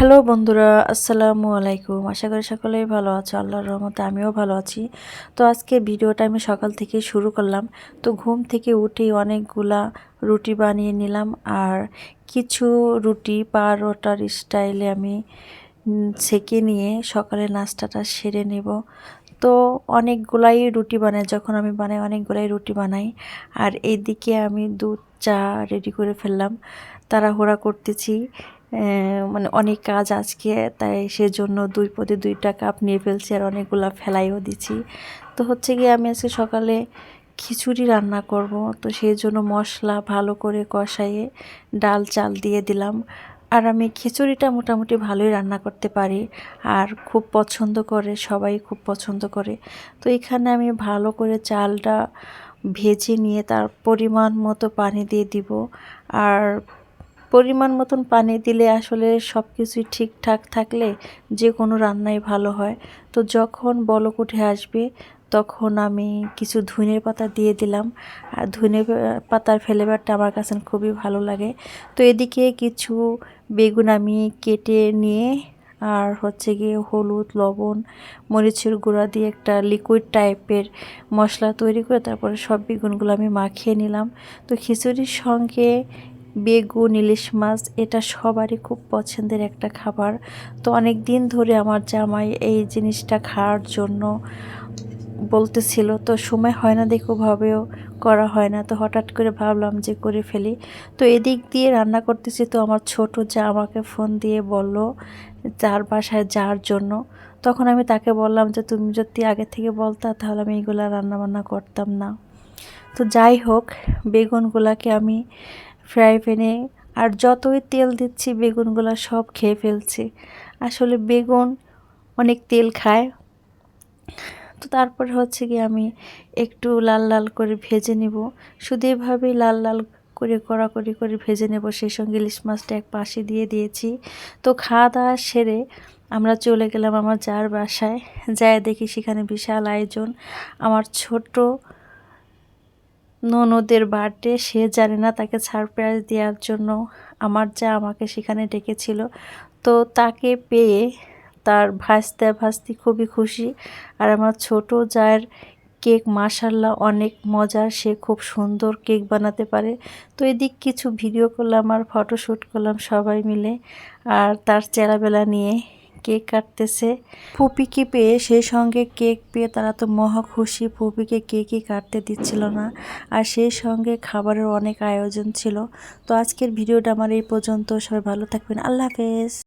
Hello বন্ধুরা আসসালামু আলাইকুম। আশা করি সকলেই ভালো আছো। আল্লাহর রহমতে আমিও ভালো আছি। তো আজকে ভিডিওটা আমি সকাল থেকে শুরু করলাম। তো ঘুম থেকে উঠেই অনেকগুলা রুটি বানিয়ে নিলাম আর কিছু রুটি পারোটার স্টাইলে আমি সেকে নিয়ে সকালে নাস্তাটা সেরে নেব। তো অনেকগুলাই রুটি বানাই যখন আমি বানাই অনেকগুলাই রুটি বানাই আর এইদিকে আমি দুধ চা রেডি করে ফেললাম। তাড়াহুড়া করতেছি। আহ, মানে অনেক কাজ আজকে, তাই সেজন্য দুই পদে দুইটা কাপ নিয়ে ফেলছি আর অনেকগুলা ফেলাইও দিছি। তো হচ্ছে গিয়ে আমি আজকে সকালে খিচুড়ি রান্না করব, তো সেই জন্য মশলা ভালো করে কষাইয়ে ডাল চাল দিয়ে দিলাম। আর আমি খিচুড়িটা মোটামুটি ভালোই রান্না করতে পারি, আর খুব পছন্দ করে, সবাই খুব পছন্দ করে। তো এখানে আমি ভালো করে চালটা ভেজে নিয়ে তার পরিমাণ মতো পানি দিয়ে দিব, আর পরিমাণ মতন পানি দিলে আসলে সব কিছুই ঠিকঠাক থাকলে যে কোনো রান্নাই ভালো হয়। তো যখন বলক উঠে আসবে, তখন আমি কিছু ধনের পাতা দিয়ে দিলাম। আর ধনে পাতার ফ্লেভারটা আমার কাছে খুবই ভালো লাগে। তো এদিকে কিছু বেগুন আমি কেটে নিয়ে, আর হচ্ছে গিয়ে হলুদ, লবণ, মরিচের গুঁড়া দিয়ে একটা লিকুইড টাইপের মশলা তৈরি করে তারপরে সব বেগুনগুলো আমি মাখিয়ে নিলাম। তো খিচুড়ির সঙ্গে বেগুন, ইলিশ মাছ, এটা সবারই খুব পছন্দের একটা খাবার। তো অনেক দিন ধরে আমার জামাই এই জিনিসটা খাওয়ার জন্য বলতেছিল, তো সময় হয় না দেখো, ভাবেও করা হয় না। তো হঠাৎ করে ভাবলাম যে করে ফেলি। তো এদিক দিয়ে রান্না করতেছি, তো আমার ছোট যা আমাকে ফোন দিয়ে বলল যার বাসায় যাওয়ার জন্য। তখন আমি তাকে বললাম যে, তুমি যদি আগে থেকে বলতা, তাহলে আমি এইগুলা রান্না বান্না করতাম না। তো যাই হোক, বেগুনগুলাকে আমি ফ্রাই প্যানে আর যতই তেল দিচ্ছি, বেগুনগুলো সব খেয়ে ফেলছে। আসলে বেগুন অনেক তেল খায়। তো তারপরে হচ্ছে কি আমি একটু লাল লাল করে ভেজে নেব। শুধু এভাবেই লাল লাল করে কড়াকড়ি করে ভেজে নেব। সেই সঙ্গে ইলিশ মাছটা এক পাশে দিয়ে দিয়েছি। তো খাওয়া দাওয়া সেরে আমরা চলে গেলাম আমার যার বাসায়। যায় দেখি সেখানে বিশাল আয়োজন। আমার ছোট ননদের বার্থডে, সে জানে না তাকে সারপ্রাইজ দেওয়ার জন্য আমার যা আমাকে সেখানে ডেকেছিল। তো তাকে পেয়ে তার ভাসতে ভাসতে খুবই খুশি। আর আমার ছোট যার কেক মাশাল্লাহ অনেক মজার, সে খুব সুন্দর কেক বানাতে পারে। তো এদিক কিছু ভিডিও করলাম আর ফটোশ্যুট করলাম সবাই মিলে। আর তার চেলাবেলা নিয়ে কেক কাটতেছে। ফুপিকে পেয়ে সেই সঙ্গে কেক পেয়ে তারা তো মহা খুশি। ফুপিকে কেকই কাটতে দিচ্ছিল না। আর সেই সঙ্গে খাবারের অনেক আয়োজন ছিল। তো আজকের ভিডিওটা আমার এই পর্যন্ত। সবাই ভালো থাকবেন। আল্লাহ হাফেজ।